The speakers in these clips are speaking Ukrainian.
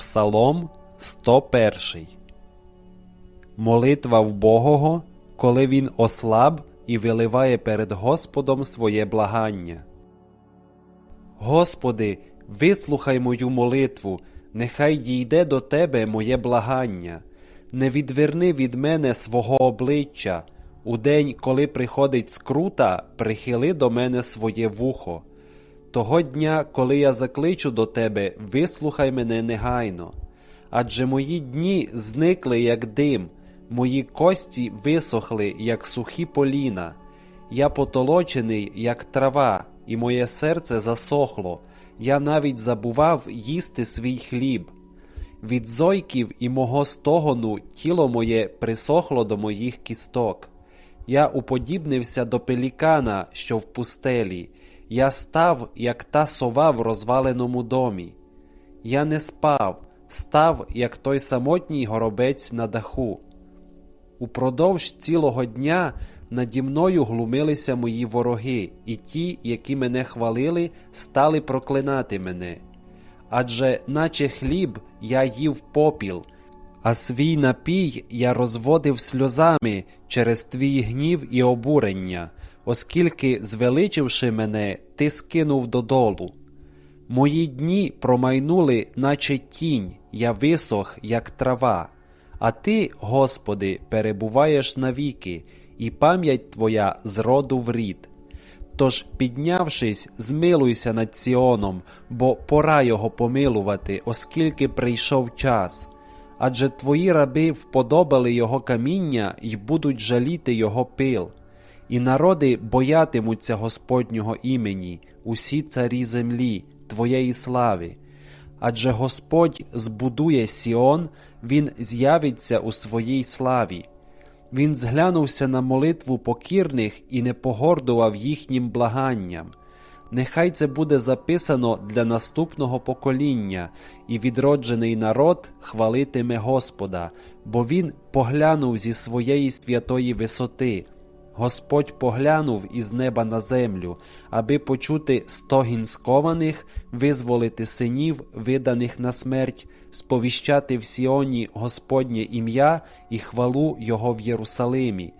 Псалом 101 Молитва вбогого, коли він ослаб і виливає перед Господом своє благання. Господи, вислухай мою молитву, нехай дійде до Тебе моє благання. Не відверни від мене свого обличчя. У день, коли приходить скрута, прихили до мене своє вухо. Того дня, коли я закличу до тебе, вислухай мене негайно. Адже мої дні зникли, як дим, мої кості висохли, як сухі поліна. Я потолочений, як трава, і моє серце засохло. Я навіть забував їсти свій хліб. Від зойків і мого стогону тіло моє присохло до моїх кісток. Я уподібнився до пелікана, що в пустелі. Я став, як та сова в розваленому домі. Я не спав, став, як той самотній горобець на даху. Упродовж цілого дня наді мною глумилися мої вороги, і ті, які мене хвалили, стали проклинати мене. Адже, наче хліб, я їв попіл, а свій напій я розводив сльозами через твій гнів і обурення, оскільки, звеличивши мене, ти скинув додолу. Мої дні промайнули, наче тінь, я висох, як трава. А ти, Господи, перебуваєш навіки, і пам'ять Твоя з роду в рід. Тож, піднявшись, змилуйся над Сіоном, бо пора його помилувати, оскільки прийшов час. Адже твої раби вподобали його каміння і будуть жаліти його пил. І народи боятимуться Господнього імені, усі царі землі, Твоєї слави. Адже Господь збудує Сіон, Він з'явиться у своїй славі. Він зглянувся на молитву покірних і не погордував їхнім благанням. Нехай це буде записано для наступного покоління, і відроджений народ хвалитиме Господа, бо Він поглянув зі своєї святої висоти. Господь поглянув із неба на землю, аби почути стогін скованих, визволити синів, виданих на смерть, сповіщати в Сіоні Господнє ім'я і хвалу Його в Єрусалимі,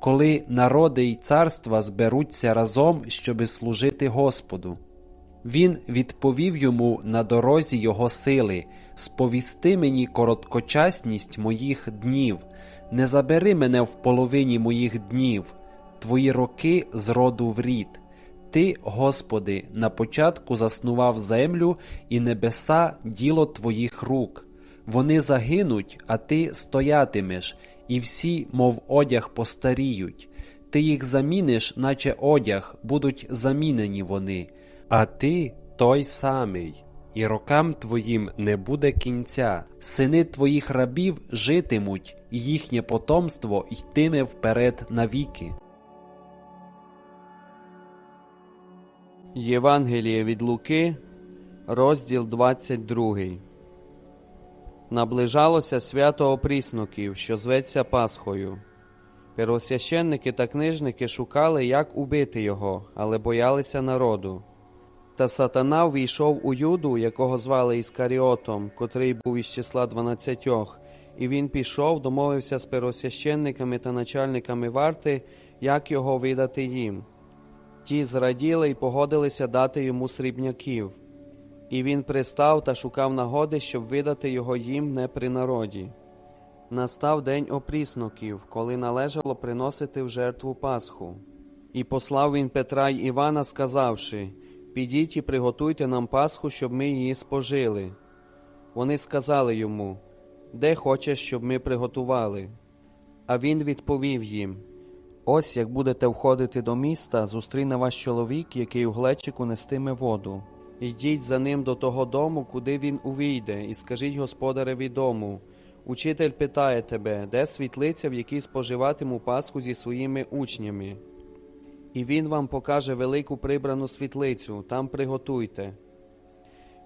коли народи й царства зберуться разом, щоби служити Господу. Він відповів йому на дорозі його сили, сповісти мені короткочасність моїх днів, не забери мене в половині моїх днів, твої роки з роду в рід. Ти, Господи, на початку заснував землю і небеса діло твоїх рук. Вони загинуть, а ти стоятимеш, і всі, мов одяг, постаріють. Ти їх заміниш, наче одяг, будуть замінені вони, а ти той самий, і рокам твоїм не буде кінця. Сини твоїх рабів житимуть, і їхнє потомство йтиме вперед навіки. Євангеліє від Луки, розділ 22. Наближалося свято опрісноків, що зветься Пасхою. Первосвященники та книжники шукали, як убити його, але боялися народу. Та сатана ввійшов у юду, якого звали Іскаріотом, котрий був із числа дванадцятьох, і він пішов, домовився з первосвященниками та начальниками варти, як його видати їм. Ті зраділи й погодилися дати йому срібняків. І він пристав та шукав нагоди, щоб видати його їм не при народі. Настав день опрісноків, коли належало приносити в жертву Пасху. І послав він Петра й Івана, сказавши Підіть і приготуйте нам Пасху, щоб ми її спожили. Вони сказали йому Де хочеш, щоб ми приготували? А він відповів їм Ось як будете входити до міста, зустріне вас чоловік, який у глечику нестиме воду. Йдіть за ним до того дому, куди він увійде, і скажіть господареві дому. Учитель питає тебе, де світлиця, в якій споживатиму Пасху зі своїми учнями. І він вам покаже велику прибрану світлицю, там приготуйте.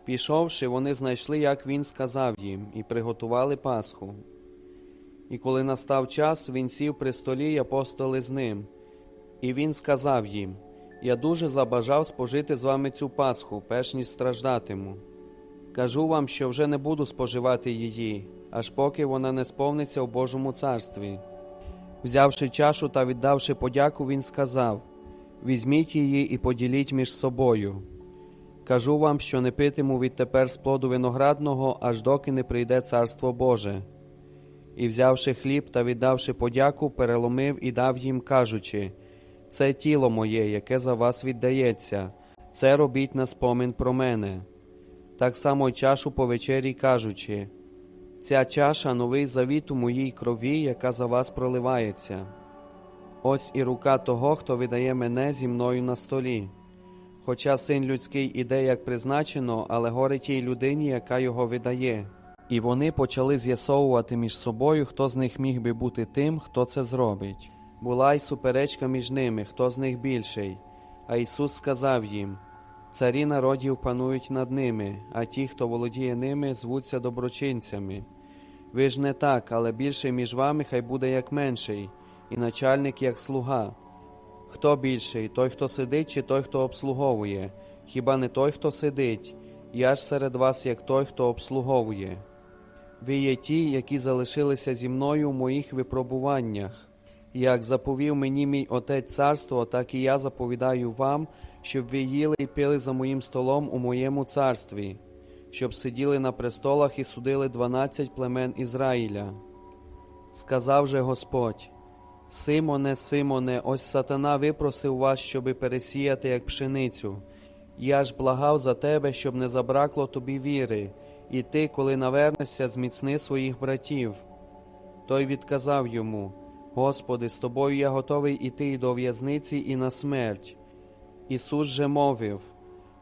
Пішовши, вони знайшли, як він сказав їм, і приготували Пасху. І коли настав час, він сів при столі й апостоли з ним. І він сказав їм: Я дуже забажав спожити з вами цю Пасху, перш ніж страждатиму. Кажу вам, що вже не буду споживати її, аж поки вона не сповниться у Божому царстві. Взявши чашу та віддавши подяку, він сказав: Візьміть її і поділіть між собою. Кажу вам, що не питиму відтепер з плоду виноградного, аж доки не прийде царство Боже. І взявши хліб та віддавши подяку, переломив і дав їм, кажучи: Це тіло моє, яке за вас віддається, це робіть на спомин про мене. Так само й чашу по вечері, кажучи: Ця чаша новий завіт у моїй крові, яка за вас проливається. Ось і рука того, хто видає мене зі мною на столі. Хоча син людський іде як призначено, але горе тій людині, яка його видає. І вони почали з'ясовувати між собою, хто з них міг би бути тим, хто це зробить. Була й суперечка між ними, хто з них більший. А Ісус сказав їм: Царі народів панують над ними, а ті, хто володіє ними, звуться доброчинцями. Ви ж не так, але більший між вами хай буде як менший, і начальник як слуга. Хто більший, той, хто сидить, чи той, хто обслуговує? Хіба не той, хто сидить? Я ж серед вас, як той, хто обслуговує. Ви є ті, які залишилися зі мною в моїх випробуваннях. Як заповів мені мій Отець царство, так і я заповідаю вам, щоб ви їли і пили за моїм столом у моєму царстві, щоб сиділи на престолах і судили дванадцять племен Ізраїля. Сказав же Господь: Симоне, Симоне, ось сатана випросив вас, щоби пересіяти, як пшеницю. Я ж благав за тебе, щоб не забракло тобі віри, і ти, коли навернешся, зміцни своїх братів. Той відказав йому: Господи, з тобою я готовий іти і до в'язниці, і на смерть. Ісус же мовив: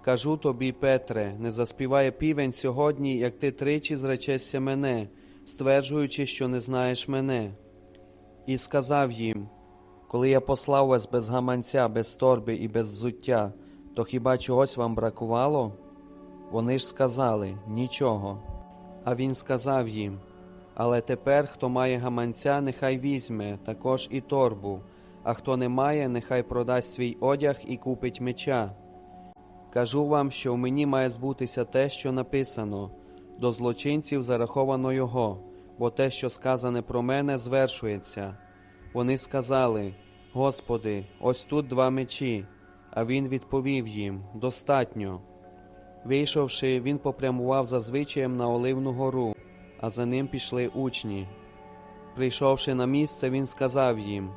Кажу тобі, Петре, не заспіває півень сьогодні, як ти тричі зречешся мене, стверджуючи, що не знаєш мене. І сказав їм: Коли я послав вас без гаманця, без торби і без взуття, то хіба чогось вам бракувало? Вони ж сказали нічого. А він сказав їм: Але тепер, хто має гаманця, нехай візьме також і торбу, а хто не має, нехай продасть свій одяг і купить меча. Кажу вам, що в мені має збутися те, що написано, до злочинців зараховано його, бо те, що сказане про мене, звершується. Вони сказали: Господи, ось тут два мечі. А він відповів їм: Достатньо. Вийшовши, він попрямував за звичаєм на Оливну гору, а за ним пішли учні. Прийшовши на місце, він сказав їм: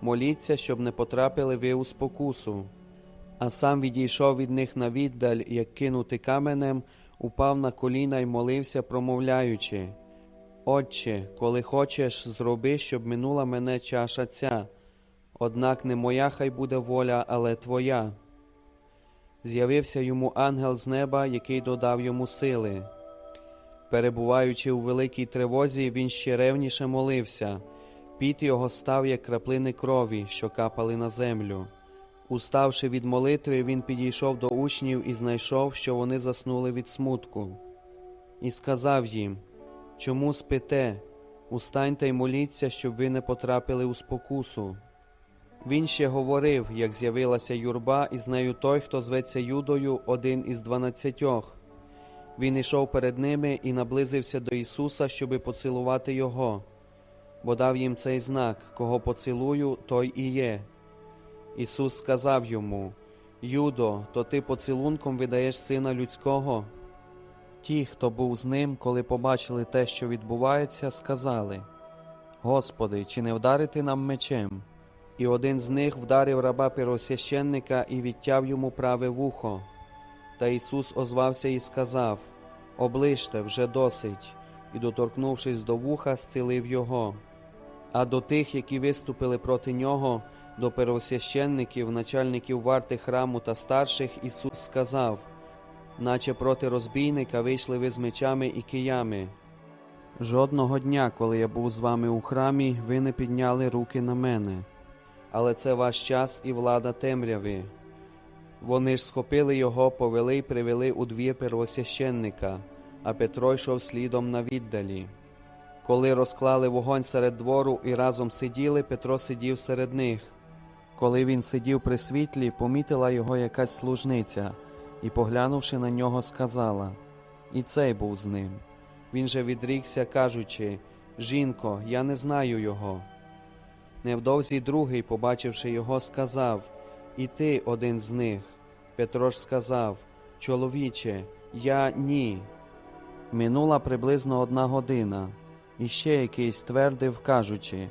Моліться, щоб не потрапили ви у спокусу. А сам відійшов від них на віддаль, як кинути каменем, упав на коліна й молився, промовляючи: Отче, коли хочеш, зроби, щоб минула мене чаша ця. Однак не моя хай буде воля, але твоя. З'явився йому ангел з неба, який додав йому сили. Перебуваючи у великій тривозі, він ще ревніше молився. Піт його став, як краплини крові, що капали на землю. Уставши від молитви, він підійшов до учнів і знайшов, що вони заснули від смутку, і сказав їм: Чому спите? Устаньте й моліться, щоб ви не потрапили у спокусу. Він ще говорив, як з'явилася юрба, і з нею той, хто зветься Юдою, один із дванадцятьох. Він ішов перед ними і наблизився до Ісуса, щоби поцілувати Його, бо дав їм цей знак, кого поцілую, той і є. Ісус сказав йому: Юдо, то ти поцілунком видаєш сина людського. Ті, хто був з ним, коли побачили те, що відбувається, сказали: Господи, чи не вдарити нам мечем? І один з них вдарив раба первосвященника і відтяв йому праве вухо. Та Ісус озвався і сказав: Оближте вже досить, і, доторкнувшись до вуха, зцілив його. А до тих, які виступили проти нього, до первосвященників, начальників варти храму та старших, Ісус сказав, наче проти розбійника вийшли ви з мечами і киями. Жодного дня, коли я був з вами у храмі, ви не підняли руки на мене, але це ваш час і влада темряви. Вони ж схопили його, повели й привели у двір первосвященника, а Петро йшов слідом на віддалі. Коли розклали вогонь серед двору і разом сиділи, Петро сидів серед них. Коли він сидів при світлі, помітила його якась служниця і, поглянувши на нього, сказала: і цей був з ним. Він же відрікся, кажучи: Жінко, я не знаю його. Невдовзі другий, побачивши його, сказав: І ти один з них. Петро ж сказав: Чоловіче, я ні. Минула приблизно одна година, і ще якийсь твердив, кажучи: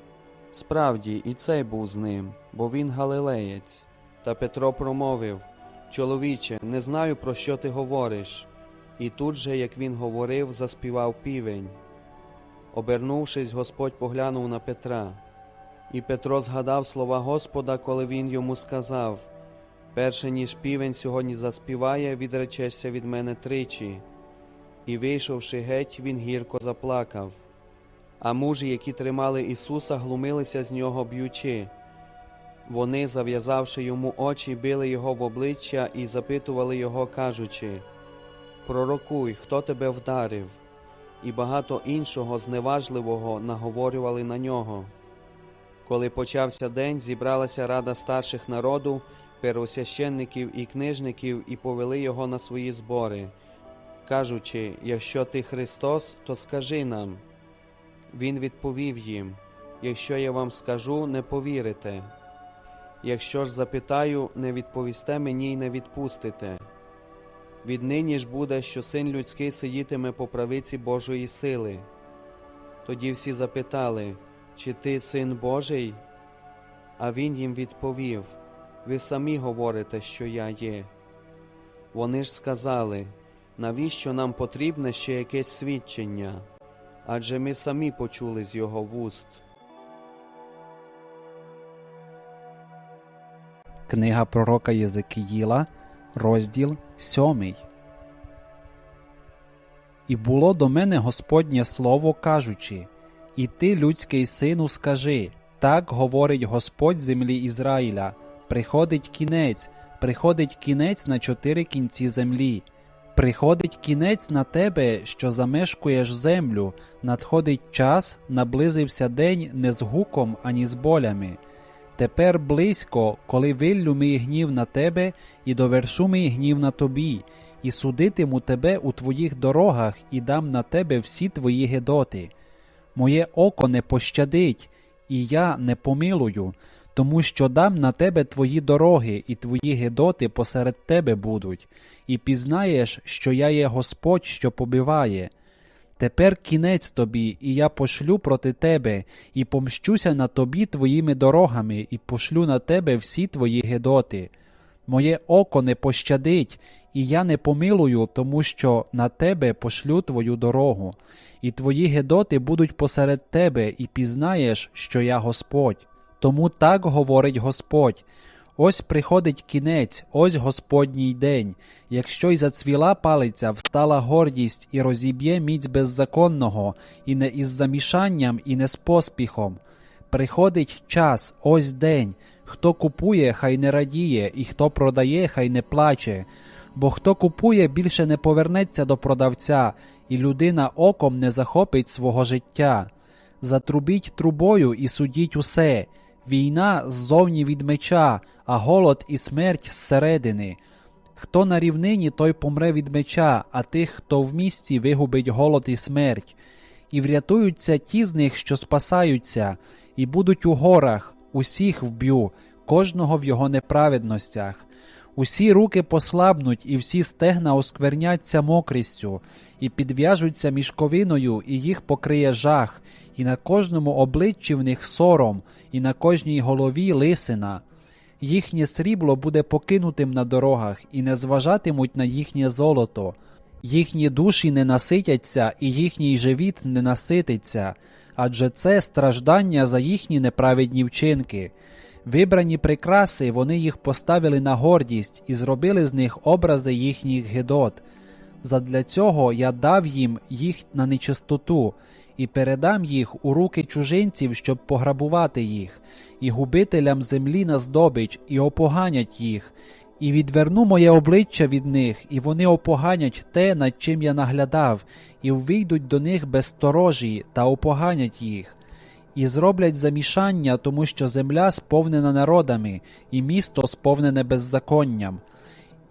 Справді, і цей був з ним, бо він галилеєць. Та Петро промовив: Чоловіче, не знаю, про що ти говориш. І тут же, як він говорив, заспівав півень. Обернувшись, Господь поглянув на Петра. І Петро згадав слова Господа, коли він йому сказав: Перше ніж півень сьогодні заспіває, відречешся від мене тричі. І, вийшовши геть, він гірко заплакав. А мужі, які тримали Ісуса, глумилися з нього б'ючи. Вони, зав'язавши йому очі, били його в обличчя і запитували його, кажучи: Пророкуй, хто тебе вдарив? І багато іншого зневажливого наговорювали на нього. Коли почався день, зібралася рада старших народу, первосвященників і книжників, і повели його на свої збори, кажучи: Якщо ти Христос, то скажи нам. Він відповів їм: Якщо я вам скажу, не повірите. Якщо ж запитаю, не відповісте мені й не відпустите. Віднині ж буде, що син людський сидітиме по правиці Божої сили. Тоді всі запитали, чи ти син Божий? А він їм відповів: Ви самі говорите, що я є. Вони ж сказали, навіщо нам потрібне ще якесь свідчення? Адже ми самі почули з його вуст. Книга пророка Єзекіїла, розділ сьомий. І було до мене Господнє слово, кажучи: І ти, людський сину, скажи: так говорить Господь землі Ізраїля: приходить кінець, приходить кінець на чотири кінці землі. Приходить кінець на тебе, що замешкуєш землю, надходить час, наблизився день не з гуком, ані з болями. Тепер близько, коли виллю мій гнів на тебе, і довершу мій гнів на тобі, і судитиму тебе у твоїх дорогах, і дам на тебе всі твої гедоти. Моє око не пощадить, і я не помилую, тому що дам на тебе твої дороги, і твої гедоти посеред тебе будуть, і пізнаєш, що я є Господь, що побиває. Тепер кінець тобі, і я пошлю проти тебе, і помщуся на тобі твоїми дорогами, і пошлю на тебе всі твої гедоти. Моє око не пощадить, і я не помилую, тому що на тебе пошлю твою дорогу, і твої гедоти будуть посеред тебе, і пізнаєш, що я Господь. Тому так говорить Господь. Ось приходить кінець, ось Господній день. Якщо й зацвіла палиця, встала гордість і розіб'є міць беззаконного, і не із замішанням, і не з поспіхом. Приходить час, ось день. Хто купує, хай не радіє, і хто продає, хай не плаче. Бо хто купує, більше не повернеться до продавця, і людина оком не захопить свого життя. Затрубіть трубою і судіть усе. Війна ззовні від меча, а голод і смерть зсередини. Хто на рівнині, той помре від меча, а тих, хто в місті, вигубить голод і смерть. І врятуються ті з них, що спасаються, і будуть у горах, усіх вб'ю, кожного в його неправедностях. Усі руки послабнуть, і всі стегна оскверняться мокрістю, і підв'яжуться мішковиною, і їх покриє жах, і на кожному обличчі в них сором, і на кожній голові лисина. Їхнє срібло буде покинутим на дорогах, і не зважатимуть на їхнє золото. Їхні душі не наситяться, і їхній живіт не насититься, адже це страждання за їхні неправедні вчинки. Вибрані прикраси вони їх поставили на гордість і зробили з них образи їхніх гидот. Задля цього я дав їм їх на нечистоту, і передам їх у руки чужинців, щоб пограбувати їх, і губителям землі на здобич, і опоганять їх, і відверну моє обличчя від них, і вони опоганять те, над чим я наглядав, і вийдуть до них безсторожі та опоганять їх. І зроблять замішання, тому що земля сповнена народами, і місто сповнене беззаконням.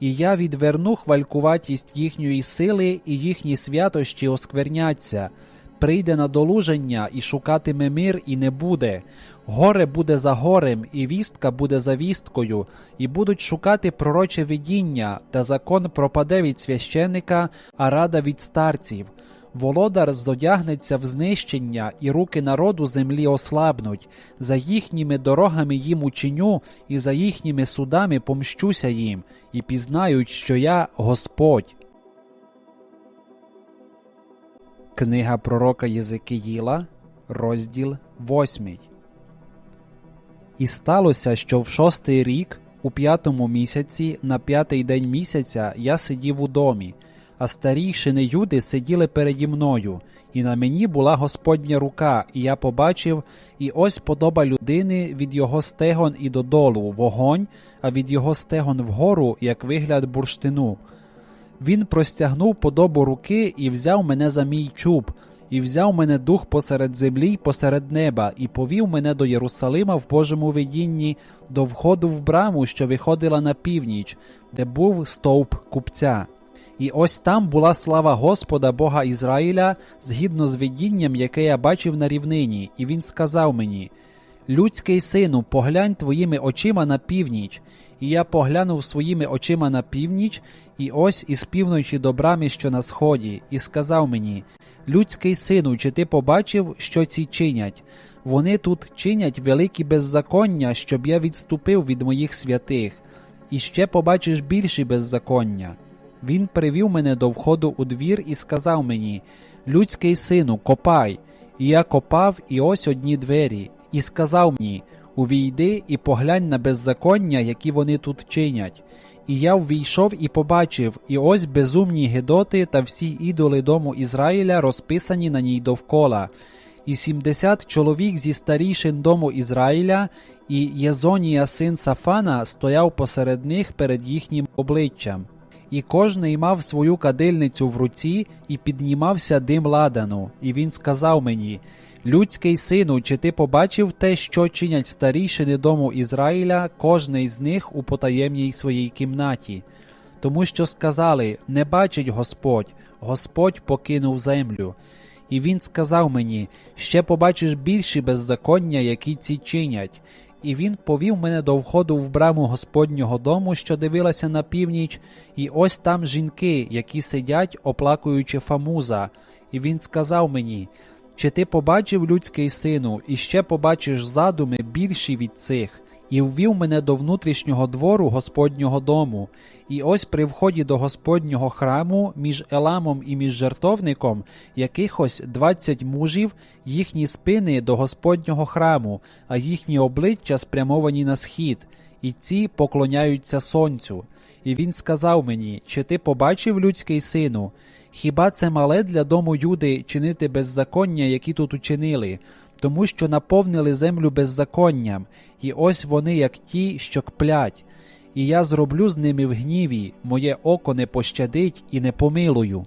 І я відверну хвалькуватість їхньої сили, і їхні святощі оскверняться. Прийде надолуження і шукатиме мир, і не буде. Горе буде за горем, і вістка буде за вісткою, і будуть шукати пророче видіння, та закон пропаде від священика, а рада від старців. Володар зодягнеться в знищення, і руки народу землі ослабнуть. За їхніми дорогами їм учиню, і за їхніми судами помщуся їм, і пізнають, що я Господь. Книга пророка Єзекиїла, розділ 8. І сталося, що в шостий рік, у п'ятому місяці, на п'ятий день місяця, я сидів у домі, а старійшини юди сиділи переді мною, і на мені була Господня рука, і я побачив, і ось подоба людини від його стегон і додолу вогонь, а від його стегон вгору, як вигляд бурштину. Він простягнув подобу руки і взяв мене за мій чуб, і взяв мене дух посеред землі й посеред неба, і повів мене до Єрусалима в Божому видінні, до входу в браму, що виходила на північ, де був стовп купця. І ось там була слава Господа Бога Ізраїля, згідно з видінням, яке я бачив на рівнині, і він сказав мені: Людський сину, поглянь твоїми очима на північ. І я поглянув своїми очима на північ, і ось із півночі до брами, що на сході, і сказав мені: Людський сину, чи ти побачив, що ці чинять? Вони тут чинять великі беззаконня, щоб я відступив від моїх святих, і ще побачиш більші беззаконня. Він привів мене до входу у двір і сказав мені: Людський сину, копай. І я копав, і ось одні двері, і сказав мені: Увійди і поглянь на беззаконня, які вони тут чинять. І я ввійшов і побачив, і ось безумні гедоти та всі ідоли дому Ізраїля розписані на ній довкола. І сімдесят чоловік зі старішин дому Ізраїля, і Єзонія син Сафана стояв посеред них перед їхнім обличчям. І кожний мав свою кадильницю в руці, і піднімався дим ладану. І він сказав мені: Людський сину, чи ти побачив те, що чинять старішини дому Ізраїля, кожний з них у потаємній своїй кімнаті? Тому що сказали: Не бачить Господь, Господь покинув землю. І він сказав мені: Ще побачиш більші беззаконня, які ці чинять. І він повів мене до входу в браму Господнього дому, що дивилася на північ, і ось там жінки, які сидять, оплакуючи Фамуза. І він сказав мені: Чи ти побачив людський сину, і ще побачиш задуми більші від цих? І ввів мене до внутрішнього двору Господнього дому. І ось при вході до Господнього храму між Еламом і між жертовником якихось двадцять мужів, їхні спини до Господнього храму, а їхні обличчя спрямовані на схід, і ці поклоняються сонцю. І він сказав мені: Чи ти побачив людський сину? Хіба це мале для дому Юди чинити беззаконня, які тут учинили? Тому що наповнили землю беззаконням, і ось вони, як ті, що кплять. І я зроблю з ними в гніві, моє око не пощадить і не помилую.